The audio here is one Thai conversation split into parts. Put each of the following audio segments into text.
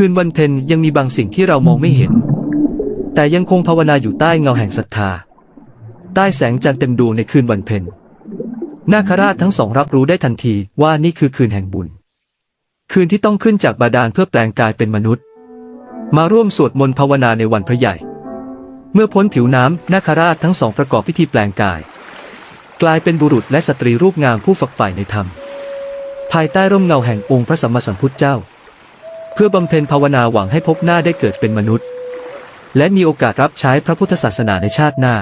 คืนวันเพ็ญยังมีบางสิ่งที่เรามองไม่เห็น แต่ยังคงภาวนาอยู่ใต้เงาแห่งศรัทธา ใต้แสงจันทร์เต็มดวงในคืนวันเพ็ญนาคราชทั้งสองรับรู้ได้ทันทีว่านี่คือคืนแห่งบุญ คืนที่ต้องขึ้นจากบาดาลเพื่อแปลงกายเป็นมนุษย์ มาร่วมสวดมนต์ภาวนาในวันพระใหญ่ เมื่อพ้นผิวน้ำนาคราชทั้งสองประกอบพิธีแปลงกาย กลายเป็นบุรุษและสตรีรูปงามผู้ฝักใฝ่ในธรรม ภายใต้ร่มเงาแห่งองค์พระสัมมาสัมพุทธเจ้า เพื่อบำเพ็ญภาวนาหวังให้พบหน้าได้เกิดเป็นมนุษย์ และมีโอกาสรับใช้พระพุทธศาสนาในชาติหน้า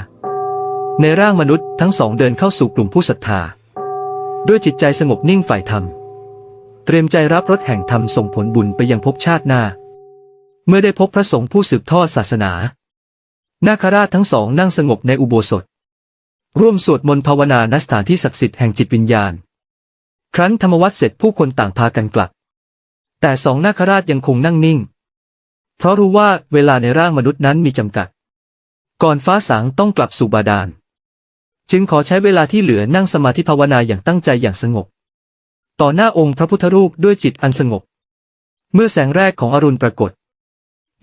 ในร่างมนุษย์ทั้งสองเดินเข้าสู่กลุ่มผู้ศรัทธา ด้วยจิตใจสงบนิ่งฝ่ายธรรม เตรียมใจรับรสแห่งธรรมส่งผลบุญไปยังภพชาติหน้า เมื่อได้พบพระสงฆ์ผู้สืบทอดศาสนา นาคราชทั้งสองนั่งสงบในอุโบสถ ร่วมสวดมนต์ภาวนาณสถานที่ศักดิ์สิทธิ์แห่งจิตวิญญาณ ครั้นธรรมวัตรเสร็จผู้คนต่างพากันกลับ แต่สองนาคราชยังคงนั่งนิ่ง เพราะรู้ว่าเวลาในร่างมนุษย์นั้นมีจำกัด ก่อนฟ้าสางต้องกลับสู่บาดาล จึงขอใช้เวลาที่เหลือนั่งสมาธิภาวนาอย่างตั้งใจอย่างสงบ ต่อหน้าองค์พระพุทธรูปด้วยจิตอันสงบ เมื่อแสงแรกของอรุณปรากฏ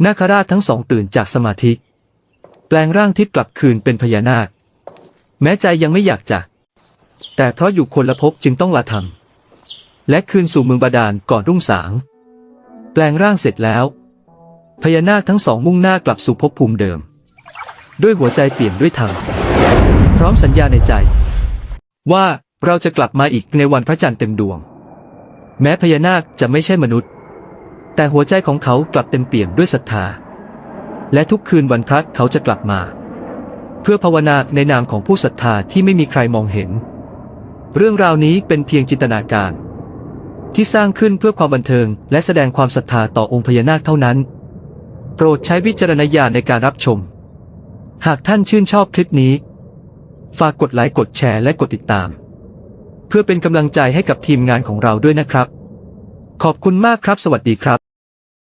นาคราชทั้งสองตื่นจากสมาธิ แปลงร่างทิพย์กลับคืนเป็นพญานาค แม้ใจยังไม่อยากจากแต่เพราะอยู่คนละภพจึงต้องลาธรรมและคืนสู่เมืองบาดาลก่อนรุ่งสาง แปลงร่างเสร็จแล้ว พญานาคทั้งสองมุ่งหน้ากลับสู่ภพภูมิเดิม ด้วยหัวใจเปลี่ยนด้วยธรรมพร้อมสัญญาในใจ ว่าเราจะกลับมาอีกในวันพระจันทร์เต็มดวง แม้พญานาคจะไม่ใช่มนุษย์ แต่หัวใจของเขากลับเต็มเปี่ยมด้วยศรัทธา และทุกคืนวันพระเขาจะกลับมา เพื่อภาวนาในนามของผู้ศรัทธาที่ไม่มีใครมองเห็น เรื่องราวนี้เป็นเพียงจินตนาการ ที่สร้างขึ้นเพื่อความบันเทิง และแสดงความศรัทธาต่อองค์พญานาคเท่านั้น โปรดใช้วิจารณญาณในการรับชม หากท่านชื่นชอบคลิปนี้ ฝากกดไลค์กดแชร์และกดติดตาม เพื่อเป็นกำลังใจให้กับทีมงานของเราด้วยนะครับ ขอบคุณมากครับ สวัสดีครับ